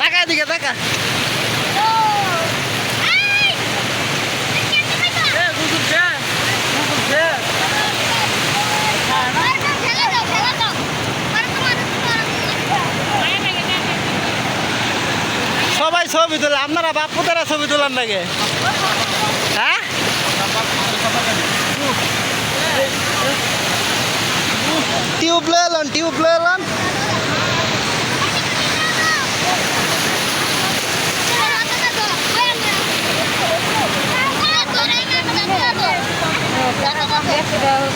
টাকা দিকে টাকা সবাই ছবি তোলে আপনারা বাপ পোতারা ছবি তোলার লাগে টিউব এলন টিউব Kailangan ko.